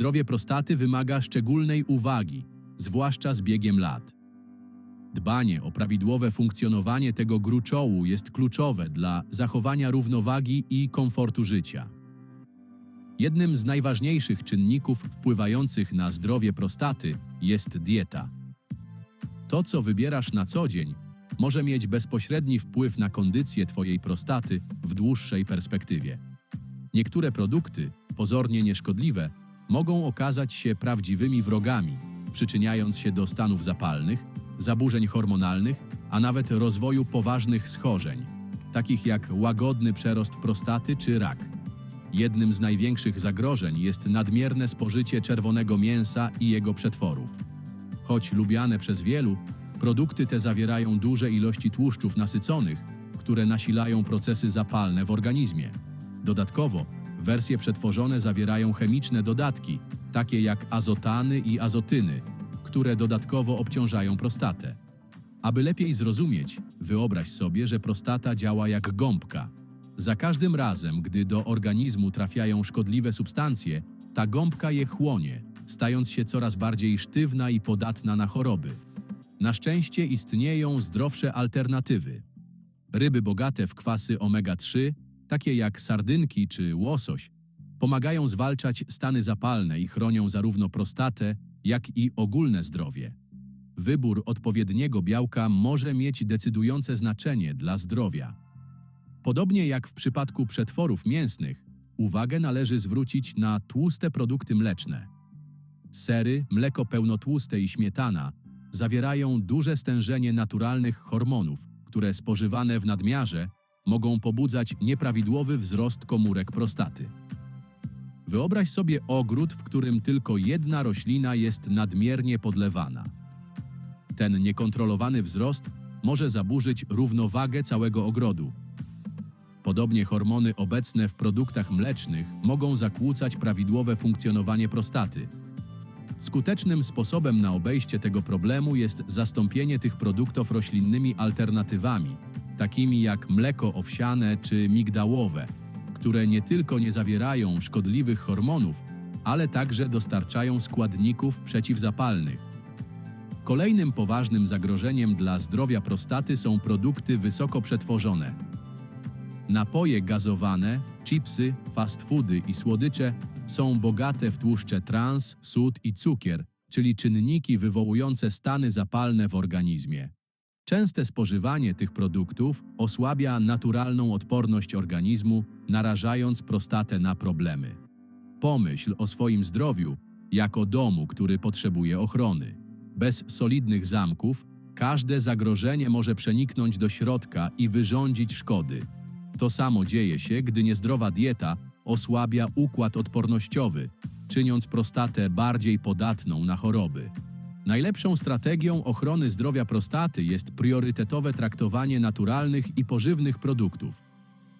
Zdrowie prostaty wymaga szczególnej uwagi, zwłaszcza z biegiem lat. Dbanie o prawidłowe funkcjonowanie tego gruczołu jest kluczowe dla zachowania równowagi i komfortu życia. Jednym z najważniejszych czynników wpływających na zdrowie prostaty jest dieta. To, co wybierasz na co dzień, może mieć bezpośredni wpływ na kondycję Twojej prostaty w dłuższej perspektywie. Niektóre produkty, pozornie nieszkodliwe, mogą okazać się prawdziwymi wrogami, przyczyniając się do stanów zapalnych, zaburzeń hormonalnych, a nawet rozwoju poważnych schorzeń, takich jak łagodny przerost prostaty czy rak. Jednym z największych zagrożeń jest nadmierne spożycie czerwonego mięsa i jego przetworów. Choć lubiane przez wielu, produkty te zawierają duże ilości tłuszczów nasyconych, które nasilają procesy zapalne w organizmie. Dodatkowo, wersje przetworzone zawierają chemiczne dodatki, takie jak azotany i azotyny, które dodatkowo obciążają prostatę. Aby lepiej zrozumieć, wyobraź sobie, że prostata działa jak gąbka. Za każdym razem, gdy do organizmu trafiają szkodliwe substancje, ta gąbka je chłonie, stając się coraz bardziej sztywna i podatna na choroby. Na szczęście istnieją zdrowsze alternatywy. Ryby bogate w kwasy omega-3, takie jak sardynki czy łosoś, pomagają zwalczać stany zapalne i chronią zarówno prostatę, jak i ogólne zdrowie. Wybór odpowiedniego białka może mieć decydujące znaczenie dla zdrowia. Podobnie jak w przypadku przetworów mięsnych, uwagę należy zwrócić na tłuste produkty mleczne. Sery, mleko pełnotłuste i śmietana zawierają duże stężenie naturalnych hormonów, które spożywane w nadmiarze mogą pobudzać nieprawidłowy wzrost komórek prostaty. Wyobraź sobie ogród, w którym tylko jedna roślina jest nadmiernie podlewana. Ten niekontrolowany wzrost może zaburzyć równowagę całego ogrodu. Podobnie hormony obecne w produktach mlecznych mogą zakłócać prawidłowe funkcjonowanie prostaty. Skutecznym sposobem na obejście tego problemu jest zastąpienie tych produktów roślinnymi alternatywami, takimi jak mleko owsiane czy migdałowe, które nie tylko nie zawierają szkodliwych hormonów, ale także dostarczają składników przeciwzapalnych. Kolejnym poważnym zagrożeniem dla zdrowia prostaty są produkty wysoko przetworzone. Napoje gazowane, chipsy, fast foody i słodycze są bogate w tłuszcze trans, sód i cukier, czyli czynniki wywołujące stany zapalne w organizmie. Częste spożywanie tych produktów osłabia naturalną odporność organizmu, narażając prostatę na problemy. Pomyśl o swoim zdrowiu jako domu, który potrzebuje ochrony. Bez solidnych zamków każde zagrożenie może przeniknąć do środka i wyrządzić szkody. To samo dzieje się, gdy niezdrowa dieta osłabia układ odpornościowy, czyniąc prostatę bardziej podatną na choroby. Najlepszą strategią ochrony zdrowia prostaty jest priorytetowe traktowanie naturalnych i pożywnych produktów.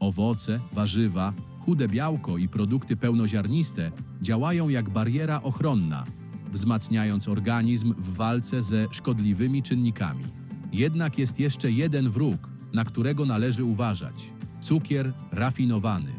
Owoce, warzywa, chude białko i produkty pełnoziarniste działają jak bariera ochronna, wzmacniając organizm w walce ze szkodliwymi czynnikami. Jednak jest jeszcze jeden wróg, na którego należy uważać cukier rafinowany.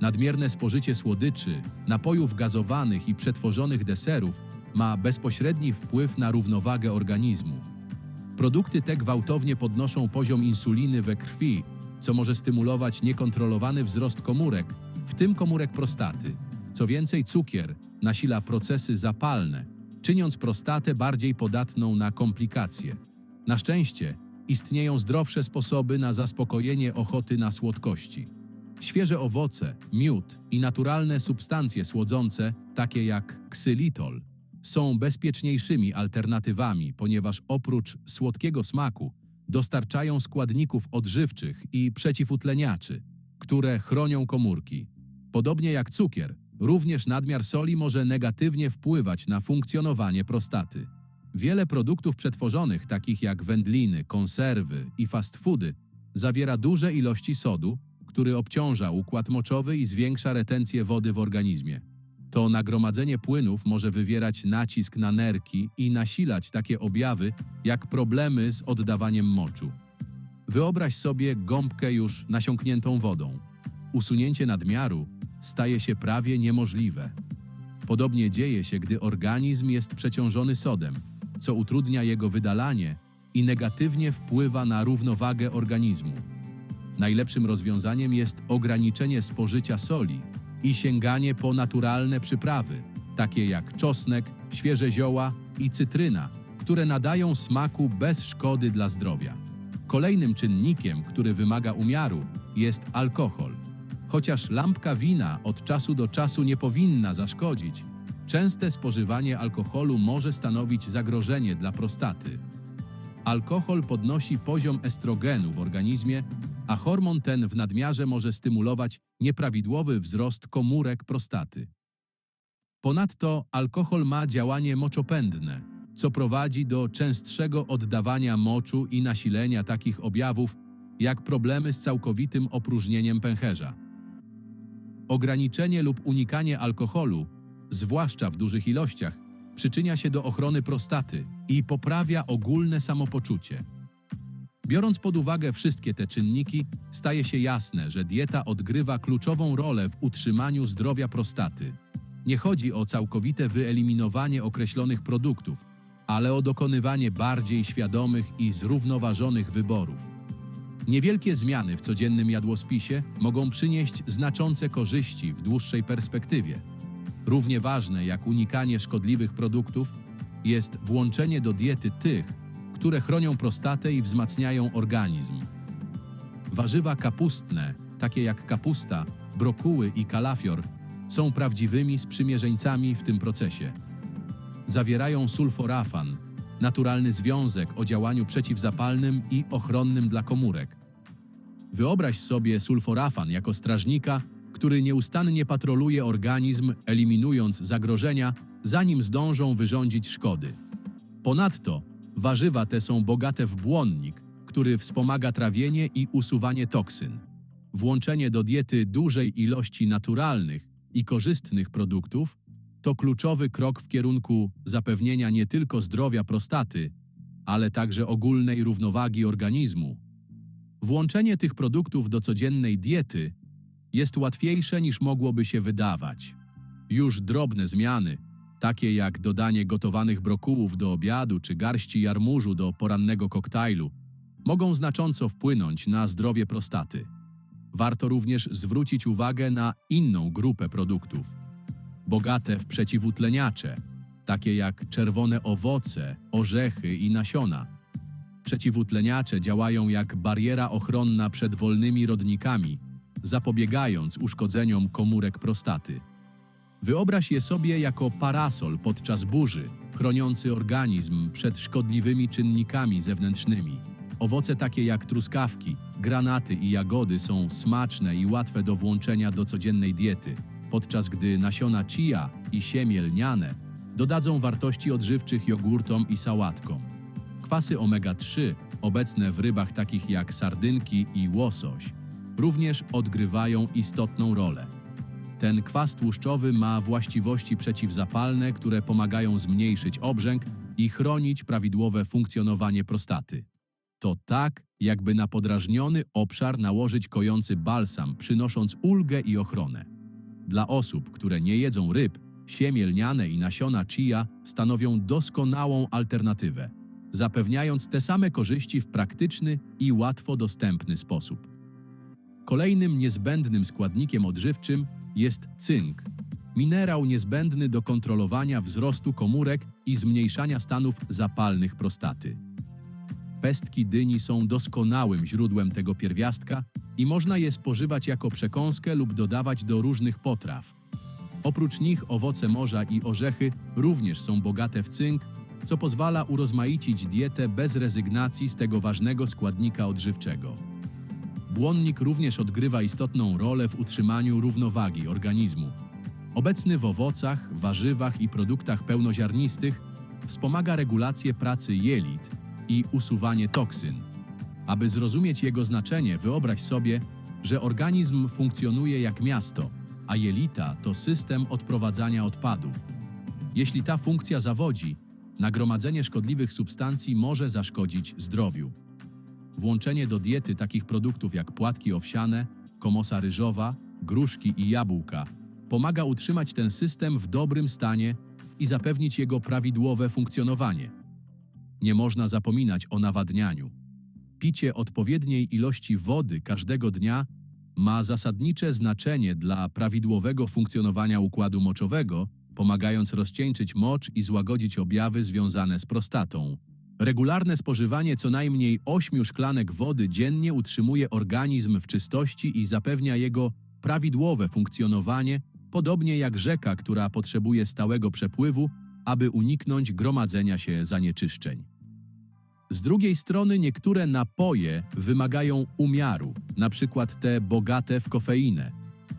Nadmierne spożycie słodyczy, napojów gazowanych i przetworzonych deserów ma bezpośredni wpływ na równowagę organizmu. Produkty te gwałtownie podnoszą poziom insuliny we krwi, co może stymulować niekontrolowany wzrost komórek, w tym komórek prostaty. Co więcej, cukier nasila procesy zapalne, czyniąc prostatę bardziej podatną na komplikacje. Na szczęście istnieją zdrowsze sposoby na zaspokojenie ochoty na słodkości. Świeże owoce, miód i naturalne substancje słodzące, takie jak ksylitol, są bezpieczniejszymi alternatywami, ponieważ oprócz słodkiego smaku dostarczają składników odżywczych i przeciwutleniaczy, które chronią komórki. Podobnie jak cukier, również nadmiar soli może negatywnie wpływać na funkcjonowanie prostaty. Wiele produktów przetworzonych, takich jak wędliny, konserwy i fast foody, zawiera duże ilości sodu, który obciąża układ moczowy i zwiększa retencję wody w organizmie. To nagromadzenie płynów może wywierać nacisk na nerki i nasilać takie objawy jak problemy z oddawaniem moczu. Wyobraź sobie gąbkę już nasiąkniętą wodą. Usunięcie nadmiaru staje się prawie niemożliwe. Podobnie dzieje się, gdy organizm jest przeciążony sodem, co utrudnia jego wydalanie i negatywnie wpływa na równowagę organizmu. Najlepszym rozwiązaniem jest ograniczenie spożycia soli i sięganie po naturalne przyprawy, takie jak czosnek, świeże zioła i cytryna, które nadają smaku bez szkody dla zdrowia. Kolejnym czynnikiem, który wymaga umiaru, jest alkohol. Chociaż lampka wina od czasu do czasu nie powinna zaszkodzić, częste spożywanie alkoholu może stanowić zagrożenie dla prostaty. Alkohol podnosi poziom estrogenu w organizmie, a hormon ten w nadmiarze może stymulować nieprawidłowy wzrost komórek prostaty. Ponadto alkohol ma działanie moczopędne, co prowadzi do częstszego oddawania moczu i nasilenia takich objawów jak problemy z całkowitym opróżnieniem pęcherza. Ograniczenie lub unikanie alkoholu, zwłaszcza w dużych ilościach, przyczynia się do ochrony prostaty i poprawia ogólne samopoczucie. Biorąc pod uwagę wszystkie te czynniki, staje się jasne, że dieta odgrywa kluczową rolę w utrzymaniu zdrowia prostaty. Nie chodzi o całkowite wyeliminowanie określonych produktów, ale o dokonywanie bardziej świadomych i zrównoważonych wyborów. Niewielkie zmiany w codziennym jadłospisie mogą przynieść znaczące korzyści w dłuższej perspektywie. Równie ważne jak unikanie szkodliwych produktów jest włączenie do diety tych, które chronią prostatę i wzmacniają organizm. Warzywa kapustne, takie jak kapusta, brokuły i kalafior, są prawdziwymi sprzymierzeńcami w tym procesie. Zawierają sulforafan, naturalny związek o działaniu przeciwzapalnym i ochronnym dla komórek. Wyobraź sobie sulforafan jako strażnika, który nieustannie patroluje organizm, eliminując zagrożenia, zanim zdążą wyrządzić szkody. Ponadto warzywa te są bogate w błonnik, który wspomaga trawienie i usuwanie toksyn. Włączenie do diety dużej ilości naturalnych i korzystnych produktów to kluczowy krok w kierunku zapewnienia nie tylko zdrowia prostaty, ale także ogólnej równowagi organizmu. Włączenie tych produktów do codziennej diety jest łatwiejsze niż mogłoby się wydawać. Już drobne zmiany, takie jak dodanie gotowanych brokułów do obiadu czy garści jarmużu do porannego koktajlu, mogą znacząco wpłynąć na zdrowie prostaty. Warto również zwrócić uwagę na inną grupę produktów. Bogate w przeciwutleniacze, takie jak czerwone owoce, orzechy i nasiona. Przeciwutleniacze działają jak bariera ochronna przed wolnymi rodnikami, zapobiegając uszkodzeniom komórek prostaty. Wyobraź je sobie jako parasol podczas burzy, chroniący organizm przed szkodliwymi czynnikami zewnętrznymi. Owoce takie jak truskawki, granaty i jagody są smaczne i łatwe do włączenia do codziennej diety, podczas gdy nasiona chia i siemię lniane dodadzą wartości odżywczych jogurtom i sałatkom. Kwasy omega-3, obecne w rybach takich jak sardynki i łosoś, również odgrywają istotną rolę. Ten kwas tłuszczowy ma właściwości przeciwzapalne, które pomagają zmniejszyć obrzęk i chronić prawidłowe funkcjonowanie prostaty. To tak, jakby na podrażniony obszar nałożyć kojący balsam, przynosząc ulgę i ochronę. Dla osób, które nie jedzą ryb, siemię lniane i nasiona chia stanowią doskonałą alternatywę, zapewniając te same korzyści w praktyczny i łatwo dostępny sposób. Kolejnym niezbędnym składnikiem odżywczym jest cynk, minerał niezbędny do kontrolowania wzrostu komórek i zmniejszania stanów zapalnych prostaty. Pestki dyni są doskonałym źródłem tego pierwiastka i można je spożywać jako przekąskę lub dodawać do różnych potraw. Oprócz nich owoce morza i orzechy również są bogate w cynk, co pozwala urozmaicić dietę bez rezygnacji z tego ważnego składnika odżywczego. Błonnik również odgrywa istotną rolę w utrzymaniu równowagi organizmu. Obecny w owocach, warzywach i produktach pełnoziarnistych wspomaga regulację pracy jelit i usuwanie toksyn. Aby zrozumieć jego znaczenie, wyobraź sobie, że organizm funkcjonuje jak miasto, a jelita to system odprowadzania odpadów. Jeśli ta funkcja zawodzi, nagromadzenie szkodliwych substancji może zaszkodzić zdrowiu. Włączenie do diety takich produktów jak płatki owsiane, komosa ryżowa, gruszki i jabłka pomaga utrzymać ten system w dobrym stanie i zapewnić jego prawidłowe funkcjonowanie. Nie można zapominać o nawadnianiu. Picie odpowiedniej ilości wody każdego dnia ma zasadnicze znaczenie dla prawidłowego funkcjonowania układu moczowego, pomagając rozcieńczyć mocz i złagodzić objawy związane z prostatą. Regularne spożywanie co najmniej 8 szklanek wody dziennie utrzymuje organizm w czystości i zapewnia jego prawidłowe funkcjonowanie, podobnie jak rzeka, która potrzebuje stałego przepływu, aby uniknąć gromadzenia się zanieczyszczeń. Z drugiej strony niektóre napoje wymagają umiaru, przykład te bogate w kofeinę.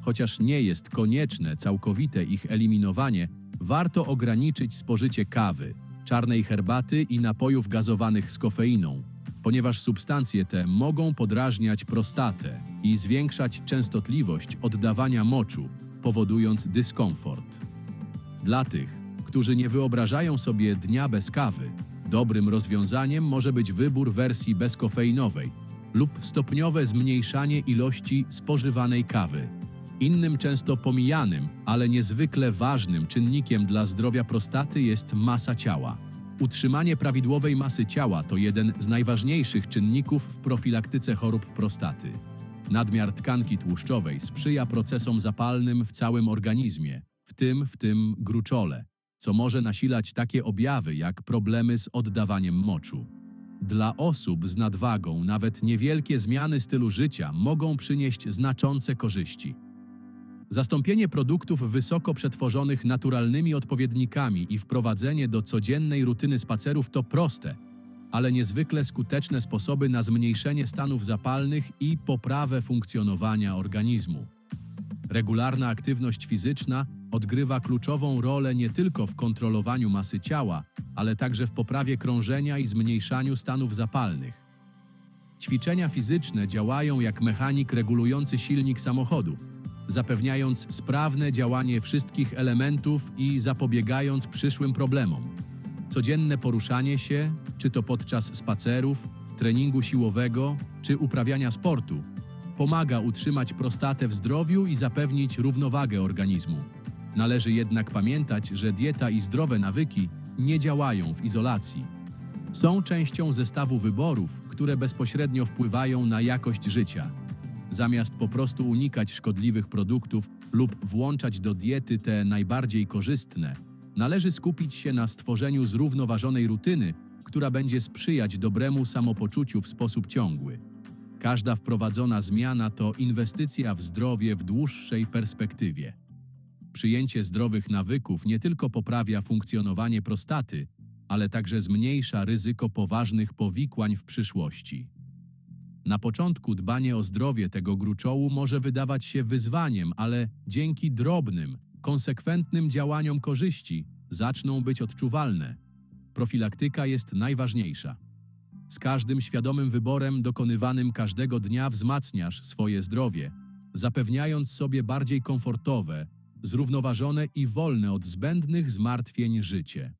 Chociaż nie jest konieczne całkowite ich eliminowanie, warto ograniczyć spożycie kawy, czarnej herbaty i napojów gazowanych z kofeiną, ponieważ substancje te mogą podrażniać prostatę i zwiększać częstotliwość oddawania moczu, powodując dyskomfort. Dla tych, którzy nie wyobrażają sobie dnia bez kawy, dobrym rozwiązaniem może być wybór wersji bezkofeinowej lub stopniowe zmniejszanie ilości spożywanej kawy. Innym często pomijanym, ale niezwykle ważnym czynnikiem dla zdrowia prostaty jest masa ciała. Utrzymanie prawidłowej masy ciała to jeden z najważniejszych czynników w profilaktyce chorób prostaty. Nadmiar tkanki tłuszczowej sprzyja procesom zapalnym w całym organizmie, w tym w tym gruczole, co może nasilać takie objawy jak problemy z oddawaniem moczu. Dla osób z nadwagą nawet niewielkie zmiany stylu życia mogą przynieść znaczące korzyści. Zastąpienie produktów wysoko przetworzonych naturalnymi odpowiednikami i wprowadzenie do codziennej rutyny spacerów to proste, ale niezwykle skuteczne sposoby na zmniejszenie stanów zapalnych i poprawę funkcjonowania organizmu. Regularna aktywność fizyczna odgrywa kluczową rolę nie tylko w kontrolowaniu masy ciała, ale także w poprawie krążenia i zmniejszaniu stanów zapalnych. Ćwiczenia fizyczne działają jak mechanik regulujący silnik samochodu, zapewniając sprawne działanie wszystkich elementów i zapobiegając przyszłym problemom. Codzienne poruszanie się, czy to podczas spacerów, treningu siłowego, czy uprawiania sportu, pomaga utrzymać prostatę w zdrowiu i zapewnić równowagę organizmu. Należy jednak pamiętać, że dieta i zdrowe nawyki nie działają w izolacji. Są częścią zestawu wyborów, które bezpośrednio wpływają na jakość życia. Zamiast po prostu unikać szkodliwych produktów lub włączać do diety te najbardziej korzystne, należy skupić się na stworzeniu zrównoważonej rutyny, która będzie sprzyjać dobremu samopoczuciu w sposób ciągły. Każda wprowadzona zmiana to inwestycja w zdrowie w dłuższej perspektywie. Przyjęcie zdrowych nawyków nie tylko poprawia funkcjonowanie prostaty, ale także zmniejsza ryzyko poważnych powikłań w przyszłości. Na początku dbanie o zdrowie tego gruczołu może wydawać się wyzwaniem, ale dzięki drobnym, konsekwentnym działaniom korzyści zaczną być odczuwalne. Profilaktyka jest najważniejsza. Z każdym świadomym wyborem dokonywanym każdego dnia wzmacniasz swoje zdrowie, zapewniając sobie bardziej komfortowe, zrównoważone i wolne od zbędnych zmartwień życie.